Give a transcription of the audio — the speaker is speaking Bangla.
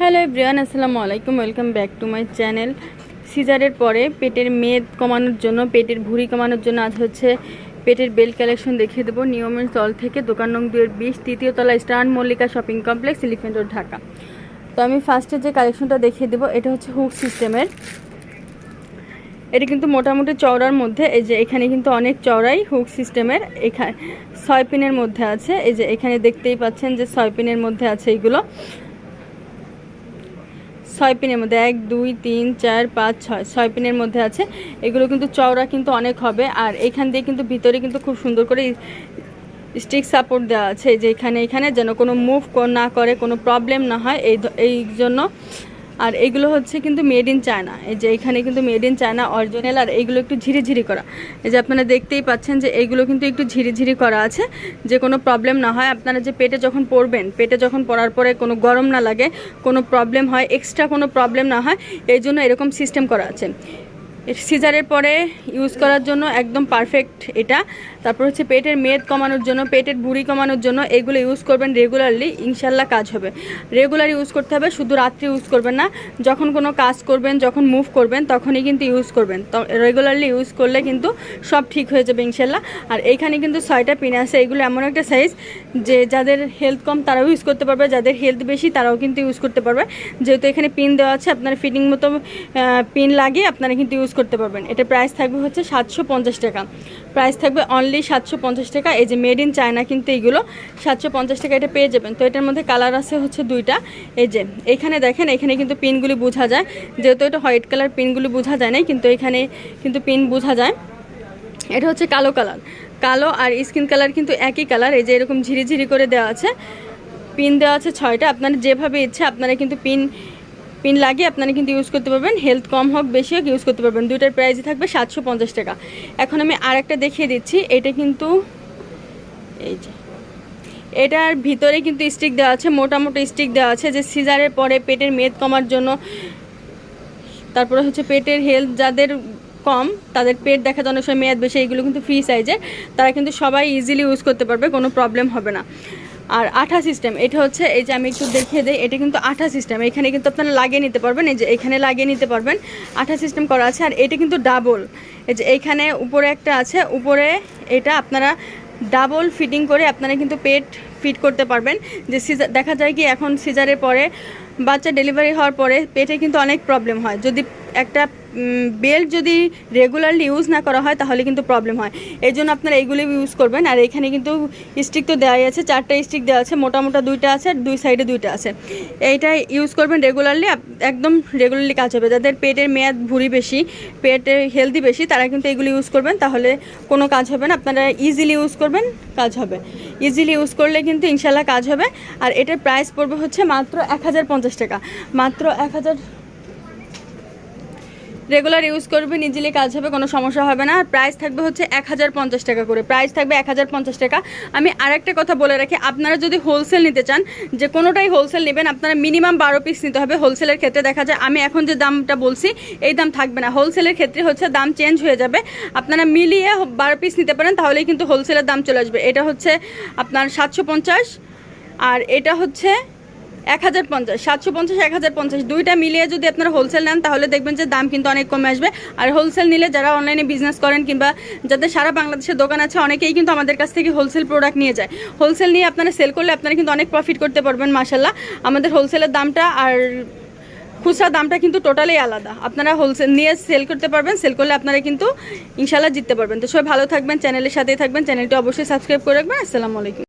হ্যালো এভরিওয়ান, আসসালামু আলাইকুম, welcome back to my channel. সিজারের পরে পেটের মেদ কমানোর জন্য, পেটের ভুঁড়ি কমানোর জন্য আজ হচ্ছে পেটের বেল কালেকশন দেখিয়ে দেবো। নিয়মের তল থেকে দোকান নং দুয়ের বিশ, তৃতীয় তলা Eastern Mallika shopping complex, Elephant road, Dhaka. তো আমি ফার্স্টে যে কালেকশনটা দেখিয়ে দেবো, এটা হচ্ছে হুক সিস্টেমের। এটা কিন্তু মোটামুটি চওড়ার মধ্যে, এই যে এখানে কিন্তু অনেক চওড়াই হুক সিস্টেমের এখানে ছয় পিনের মধ্যে আছে। এই যে এখানে দেখতেই পাচ্ছেন যে ছয় পিনের মধ্যে আছে এইগুলো ছয় পিনের মধ্যে এক, দুই, তিন, চার, পাঁচ, ছয়। ছয় পিনের মধ্যে আছে। এগুলো কিন্তু চওড়া কিন্তু অনেক হবে। আর এখান দিয়ে কিন্তু ভিতরে কিন্তু খুব সুন্দর করে স্টিক সাপোর্ট দেওয়া আছে। যে এখানে এখানে যেন কোনো মুভ না করে, কোনো প্রবলেম না হয়, এই এই জন্য আর এগুলো হচ্ছে কিন্তু মেড ইন চায়না এই যে এখানে কিন্তু মেড ইন চায়না অরিজিনাল আর এইগুলো একটু ঝিরিঝিরি করা। এই যে আপনারা দেখতেই পাচ্ছেন যে এইগুলো কিন্তু একটু ঝিরিঝিরি করা আছে। যে কোনো প্রবলেম না হয়, আপনারা যে পেটে যখন পড়বেন, পেটে যখন পড়ার পরে কোনো গরম না লাগে, কোনো প্রবলেম হয় এক্সট্রা কোনো প্রবলেম না হয়, এই জন্য এরকম সিস্টেম করা আছে। সিজারের পরে ইউজ করার জন্য একদম পারফেক্ট এটা। তারপর হচ্ছে পেটের মেদ কমানোর জন্য, পেটের বুড়ি কমানোর জন্য এগুলো ইউজ করবেন রেগুলারলি ইনশাল্লাহ কাজ হবে। রেগুলার ইউজ করতে হবে, শুধু রাত্রে ইউজ করবেন না। যখন কোনো কাজ করবেন, যখন মুভ করবেন, তখনই কিন্তু ইউজ করবেন। তো রেগুলারলি ইউজ করলে কিন্তু সব ঠিক হয়ে যাবে ইনশাল্লাহ আর এইখানে কিন্তু ছয়টা পিন আছে, এগুলো এমন একটা সাইজ যে যাদের হেলথ কম, তারাও ইউজ করতে পারবে। যাদের হেলথ বেশি, তারাও কিন্তু ইউজ করতে পারবে। যেহেতু এখানে পিন দেওয়া আছে, আপনার ফিটিং মতো পিন লাগিয়ে আপনারা কিন্তু ইউজ করতে পারবেন। এটা প্রাইস থাকবে হচ্ছে সাতশো পঞ্চাশ টাকা। প্রাইস থাকবে অনলি সাতশো পঞ্চাশ টাকা। এই যে মেড ইন চায়না কিন্তু এইগুলো সাতশো পঞ্চাশ টাকা এটা পেয়ে যাবেন। তো এটার মধ্যে কালার আছে হচ্ছে দুইটা। এই যে, এখানে দেখেন, এখানে কিন্তু পিনগুলি বোঝা যায়। যেহেতু এটা হোয়াইট কালার পিনগুলি বোঝা যায় না কিন্তু এখানে কিন্তু পিন বোঝা যায়। এটা হচ্ছে কালো কালার কালো আর স্কিন কালার কিন্তু একই কালার এই যে এরকম ঝিরিঝিরি করে দেওয়া আছে। পিন দেওয়া আছে ছয়টা। আপনারা যেভাবে ইচ্ছে, আপনারা কিন্তু পিন পিন লাগিয়ে আপনারা কিন্তু ইউজ করতে পারবেন। হেলথ কম হোক, বেশি হোক ইউজ করতে পারবেন। দুইটার প্রাইসই থাকবে সাতশো পঞ্চাশ টাকা। এখন আমি আর একটা দেখিয়ে দিচ্ছি। এটা কিন্তু এই যে, এটার ভিতরে কিন্তু স্টিক দেওয়া আছে মোটা মোটা স্টিক দেওয়া আছে। যে সিজারের পরে পেটের মেদ কমার জন্য, তারপরে হচ্ছে পেটের হেলথ যাদের কম, তাদের পেট দেখা যায় অনেক সময় মেয়াদ বেশি এইগুলো কিন্তু ফ্রি সাইজের তারা কিন্তু সবাই ইজিলি ইউজ করতে পারবে, কোনো প্রবলেম হবে না। আর আঠা সিস্টেম এটা হচ্ছে এই যে আমি একটু দেখিয়ে দিই, এটা কিন্তু আঠা সিস্টেম এখানে কিন্তু আপনারা লাগিয়ে নিতে পারবেন, এই যে এখানে লাগিয়ে নিতে পারবেন, আঠা সিস্টেম করা আছে, আর এটা কিন্তু ডাবল এই যে এইখানে উপরে একটা আছে, উপরে এটা আপনারা ডাবল ফিটিং করে আপনারা কিন্তু পেট ফিট করতে পারবেন, যে সিজার দেখা যায় কি এখন সিজারের পরে বাচ্চা ডেলিভারি হওয়ার পরে পেটে কিন্তু অনেক প্রবলেম হয়, যদি একটা বেল্ট যদি রেগুলারলি ইউজ না করা হয়, তাহলে কিন্তু প্রবলেম হয়। এই জন্য আপনারা এইগুলি ইউজ করবেন। আর এখানে কিন্তু স্টিক তো দেওয়াই আছে। চারটা স্টিক দেওয়া আছে। মোটা মোটা দুইটা আছে আর দুই সাইডে দুইটা আছে। এইটা ইউজ করবেন রেগুলারলি একদম রেগুলারলি কাজ হবে। যাদের পেটের মেয়াদ ভুঁড়ি বেশি, পেটে হেলদি বেশি, তারা কিন্তু এগুলি ইউজ করবেন। তাহলে কোনো কাজ হবে না। আপনারা ইজিলি ইউজ করবেন, কাজ হবে। ইজিলি ইউজ করলে কিন্তু ইনশাল্লাহ কাজ হবে। আর এটার প্রাইস পড়বে হচ্ছে মাত্র এক হাজার পঞ্চাশ টাকা। মাত্র এক হাজার রেগুলার ইউজ করবেন ইজিলি কাজ হবে, কোনো সমস্যা হবে না। আর প্রাইস থাকবে হচ্ছে এক হাজার পঞ্চাশ টাকা করে। প্রাইস থাকবে এক হাজার পঞ্চাশ টাকা। আমি আরেকটা কথা বলে রাখি, আপনারা যদি হোলসেল নিতে চান, যে কোনোটাই হোলসেল নেবেন, আপনারা মিনিমাম বারো পিস নিতে হবে। হোলসেলের ক্ষেত্রে দেখা যায়, আমি এখন যে দামটা বলছি, এই দাম থাকবে না। হোলসেলের ক্ষেত্রে হচ্ছে দাম চেঞ্জ হয়ে যাবে। আপনারা মিলিয়ে বারো পিস নিতে পারেন, তাহলেই কিন্তু হোলসেলের দাম চলে আসবে। এটা হচ্ছে আপনার সাতশো পঞ্চাশ, আর এটা হচ্ছে এক হাজার পঞ্চাশ, সাতশো পঞ্চাশ, এক হাজার পঞ্চাশ, দুইটা মিলিয়ে যদি আপনারা হোলসেল নেন, তাহলে দেখবেন যে দাম কিন্তু অনেক কমে আসবে। আর হোলসেল নিলে যারা অনলাইনে বিজনেস করেন কিংবা যাদের সারা বাংলাদেশের দোকান আছে, অনেকেই কিন্তু আমাদের কাছ থেকে হোলসেল প্রোডাক্ট নিয়ে যায়। হোলসেল নিয়ে আপনারা সেল করলে আপনারা কিন্তু অনেক প্রফিট করতে পারবেন মাসাল্লাহ আমাদের হোলসেলের দামটা আর খুচরা দামটা কিন্তু টোটালি আলাদা। আপনারা হোলসেল নিয়ে সেল করতে পারবেন সেল করলে আপনারা কিন্তু ইনশাল্লাহ জিততে পারবেন। তো সবাই ভালো থাকবেন চ্যানেলের সাথেই থাকবেন চ্যানেলটি অবশ্যই সাবস্ক্রাইব করে রাখবেন। আসসালামু আলাইকুম।